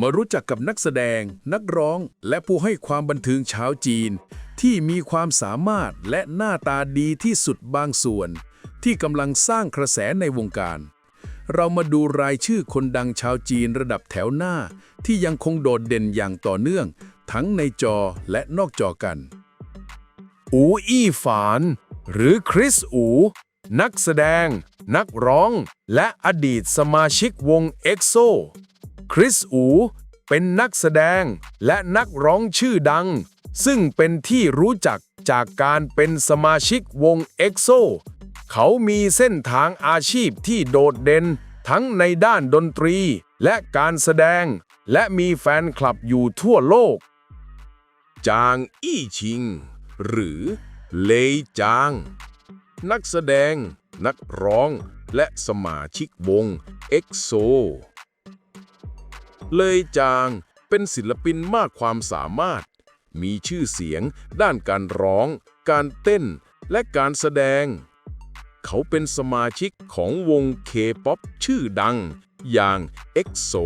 มารู้จักกับนักแสดง นักร้อง และผู้ให้ความบันเทิงชาวจีน ที่มีความสามารถและหน้าตาดีที่สุดบางส่วน ที่กำลังสร้างกระแสในวงการ เรามาดูรายชื่อคนดังชาวจีนระดับแถวหน้า ที่ยังคงโดดเด่นอย่างต่อเนื่อง ทั้งในจอและนอกจอกัน อูอี้ฝาน หรือคริสอู นักแสดง นักร้อง และอดีตสมาชิกวงเอ็กโซ คริสอู เป็นนักแสดงและนักร้องชื่อดัง ซึ่งเป็นที่รู้จักจากการเป็นสมาชิกวงเอ็กโซเขามีเส้นทางอาชีพที่โดดเด่นทั้งในด้านดนตรีและการแสดง และมีแฟนคลับอยู่ทั่วโลก จางอี้ชิง หรือเลยจาง นักแสดง นักร้อง และสมาชิกวงเอ็กโซ เลยจางเป็นศิลปินมากความสามารถ มีชื่อเสียง ด้านการร้อง การเต้น และการแสดง เขาเป็นสมาชิกของวงเคป๊อปชื่อดัง อย่าง EXO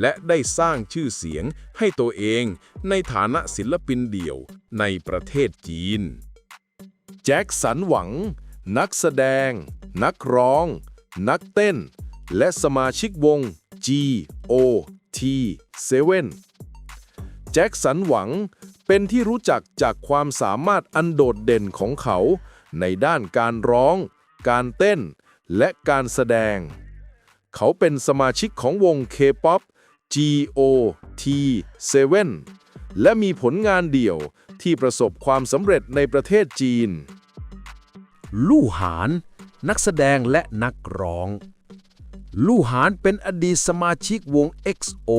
และได้สร้างชื่อเสียงให้ตัวเองในฐานะศิลปินเดี่ยวในประเทศจีน แจ็คสันหวัง นักแสดง นักร้อง นักเต้น และสมาชิกวง G.O.T.7 แจ็คสันหวังเป็นที่รู้จักจากความสามารถอันโดดเด่นของเขา ในด้านการร้อง การเต้น และการแสดง เขาเป็นสมาชิกของวง K-POP GOT7 และมีผลงานเดี่ยวที่ประสบความสำเร็จในประเทศจีน ลู่หาน นักแสดงและนักร้อง ลู่หานเป็นอดีตสมาชิกวง XO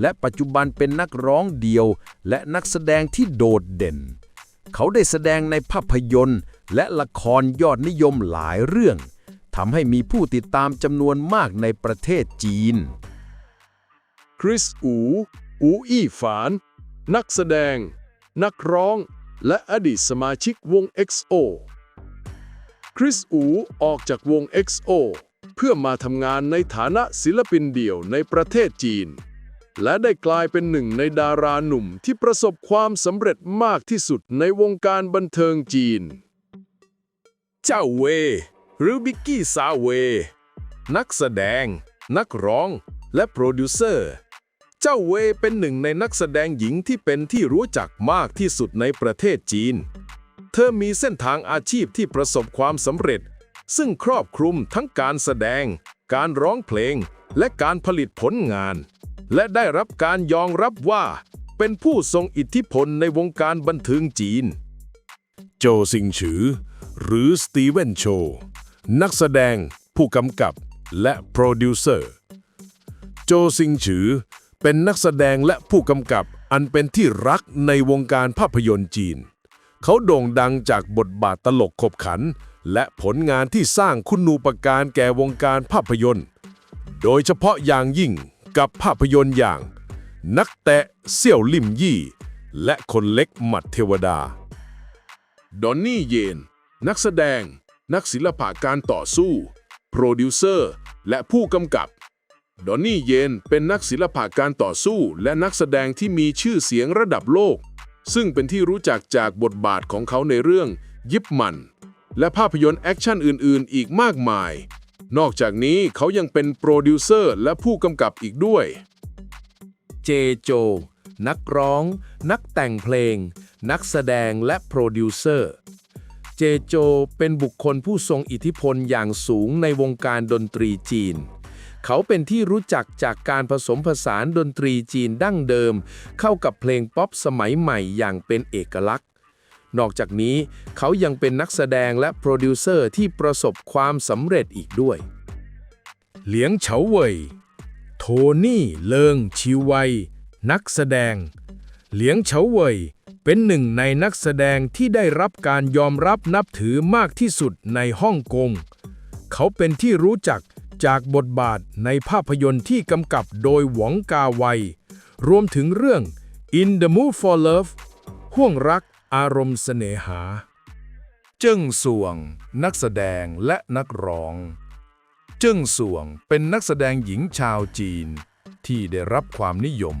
และปัจจุบันเป็นนักร้องเดี่ยวและนักแสดงที่โดดเด่น เขาได้แสดงในภาพยนตร์ และละครยอดนิยมหลายเรื่องทำให้มีผู้ติดตามจำนวนมากในประเทศจีน คริสอู อูอี้ฝาน นักแสดง นักร้อง และอดีตสมาชิกวง XO คริสอูออกจากวง XO เพื่อมาทำงานในฐานะศิลปินเดี่ยวในประเทศจีน และได้กลายเป็นหนึ่งในดาราหนุ่มที่ประสบความสำเร็จมากที่สุดในวงการบันเทิงจีน เจ้าเว หรือบิกกี้ซาเว นักแสดง นักร้อง และโปรดิวเซอร์ เจ้าเวเป็นหนึ่งในนักแสดงหญิงที่เป็นที่รู้จักมากที่สุดในประเทศจีน เธอมีเส้นทางอาชีพที่ประสบความสำเร็จ ซึ่งครอบคลุมทั้งการแสดง การร้องเพลง และการผลิตผลงาน และได้รับการยอมรับว่า เป็นผู้ทรงอิทธิพลในวงการบันเทิงจีน โจซิงฉือ หรือสตีเวนโช นักแสดง ผู้กำกับและโปรดิวเซอร์ โจซิงฉือ เป็นนักแสดงและผู้กำกับอันเป็นที่รักในวงการภาพยนตร์จีน เขาโด่งดังจากบทบาทตลกขบขัน และผลงานที่สร้างคุณูปการแก่วงการภาพยนตร์ โดยเฉพาะอย่างยิ่งกับภาพยนตร์อย่าง นักแตะเสี่ยวลิมยี่ และคนเล็กหมัดเทวดา ดอนนี่เยน นักแสดง นักศิลปะการต่อสู้ โปรดิวเซอร์ และผู้กำกับ ดอนนี่เยนเป็นนักศิลปะการต่อสู้ และนักแสดงที่มีชื่อเสียงระดับโลก ซึ่งเป็นที่รู้จักจากบทบาทของเขาในเรื่องยิปมัน และภาพยนตร์แอคชั่นอื่น ๆ อีกมากมาย นอกจากนี้เขายังเป็นโปรดิวเซอร์และผู้กำกับอีกด้วย เจโจ นักร้อง นักแต่งเพลง นักแสดงและโปรดิวเซอร์ เจโจเป็นบุคคลผู้ทรงอิทธิพลอย่างสูงในวงการดนตรีจีน เขาเป็นที่รู้จักจากการผสมผสานดนตรีจีนดั้งเดิม เข้ากับเพลงป๊อปสมัยใหม่อย่างเป็นเอกลักษณ์ นอกจากนี้เขายังเป็นนักแสดงและโปรดิวเซอร์ที่ประสบความสำเร็จอีกด้วย เหลียงเฉาเว่ย โทนี่ เลิงชิวไวนักแสดง เหลียงเฉาเว่ยเป็นหนึ่งในนักแสดงที่ได้รับการยอมรับนับถือมากที่สุดในฮ่องกง เขาเป็นที่รู้จักจากบทบาทในภาพยนตร์ที่กำกับโดยหวองกาไว รวมถึงเรื่อง In the Mood for Love ห่วงรัก อารมณ์เสน่หา เจิ้งสวง นักแสดงและนักร้อง เจิ้งสวงเป็นนักแสดงหญิงชาวจีน ที่ได้รับความนิยม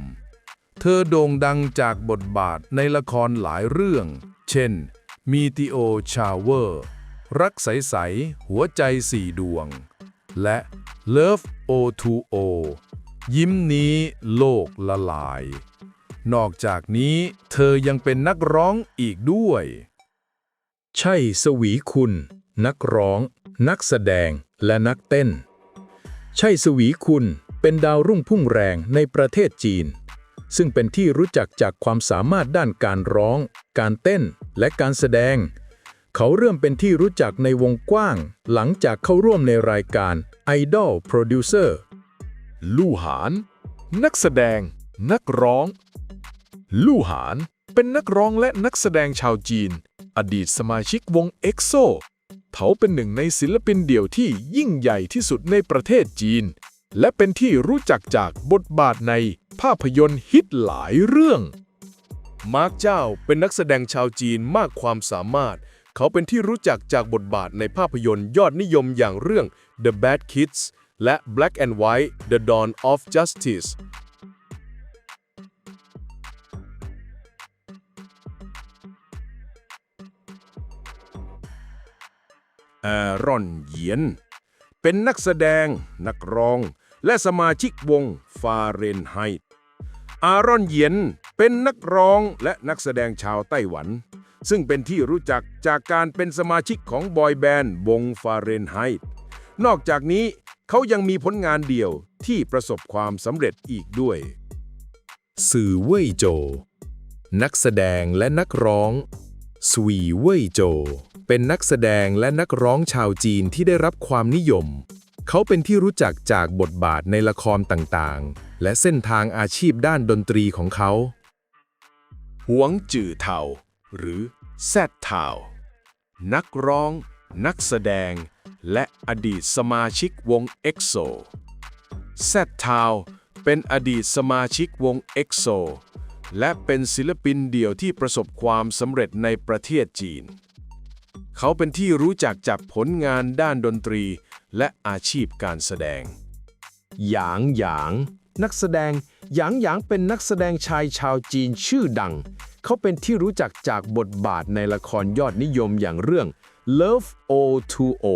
เธอโด่งดังจากบทบาทในละครหลายเรื่อง เช่น มีติโอชาวเวอร์ รักใส ๆ หัวใจสี่ดวง และ Love O2O ยิ้มนี้โลกละลาย นอกจากนี้เธอยังเป็นนักร้องอีกด้วย ใช่สวีคุณ นักร้อง นักแสดงและนักเต้น ใช่สวีคุณเป็นดาวรุ่งพุ่งแรงในประเทศจีน ซึ่งเป็นที่รู้จักจากความสามารถด้านการร้อง การเต้นและการแสดง เขาเริ่มเป็นที่รู้จักในวงกว้าง หลังจากเข้าร่วมในรายการ Idol Producer ลู่หาน นักแสดง นักร้อง ลู่หาน เป็นนักร้องและนักแสดงชาวจีน อดีตสมาชิกวง EXO เขาเป็นหนึ่งในศิลปินเดี่ยวที่ยิ่งใหญ่ที่สุดในประเทศจีน และเป็นที่รู้จักจากบทบาทในภาพยนตร์ฮิตหลายเรื่อง มาร์กเจ้าเป็นนักแสดงชาวจีนมากความสามารถ เขาเป็นที่รู้จักจากบทบาทในภาพยนตร์ยอดนิยมอย่างเรื่อง The Bad Kids และ Black and White The Dawn of Justice แอรอนเหยียน เป็นนักแสดง นักร้อง และสมาชิกวงฟาเรนไฮต์อารอนเหยียนเป็นนักร้องและนักแสดงชาวไต้หวัน ซึ่งเป็นที่รู้จักจากการเป็นสมาชิกของบอยแบนด์วงฟาเรนไฮต์นอกจากนี้เขายังมีผลงานเดี่ยวที่ประสบความสำเร็จอีกด้วย สื่อเว่ยโจ นักแสดงและนักร้องสวีเว่ยโจ เป็นนักแสดงและนักร้องชาวจีนที่ได้รับความนิยม เขาเป็นที่รู้จักจากบทบาทในละครต่างๆ และเส้นทางอาชีพด้านดนตรีของเขาหวงจื่อเทาหรือแซดเทานักร้อง นักแสดง และอดีตสมาชิกวง EXO แซดเทาเป็นอดีตสมาชิกวง EXO และเป็นศิลปินเดี่ยวที่ประสบความสำเร็จในประเทศจีน เขาเป็นที่รู้จักจากผลงานด้านดนตรีและอาชีพการแสดง หยางหยาง นักแสดง หยางหยางเป็นนักแสดงชายชาวจีนชื่อดัง เขาเป็นที่รู้จักจากบทบาทในละครยอดนิยมอย่างเรื่อง Love O2O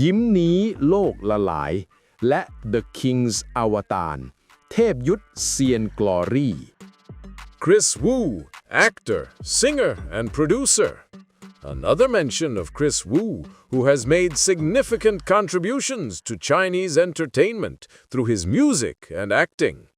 ยิ้มนี้โลกละลาย และ The King's Avatar เทพยุทธเซียนกลอรี่ Chris Wu, actor, singer, and producer. Another mention of Chris Wu, who has made significant contributions to Chinese entertainment through his music and acting.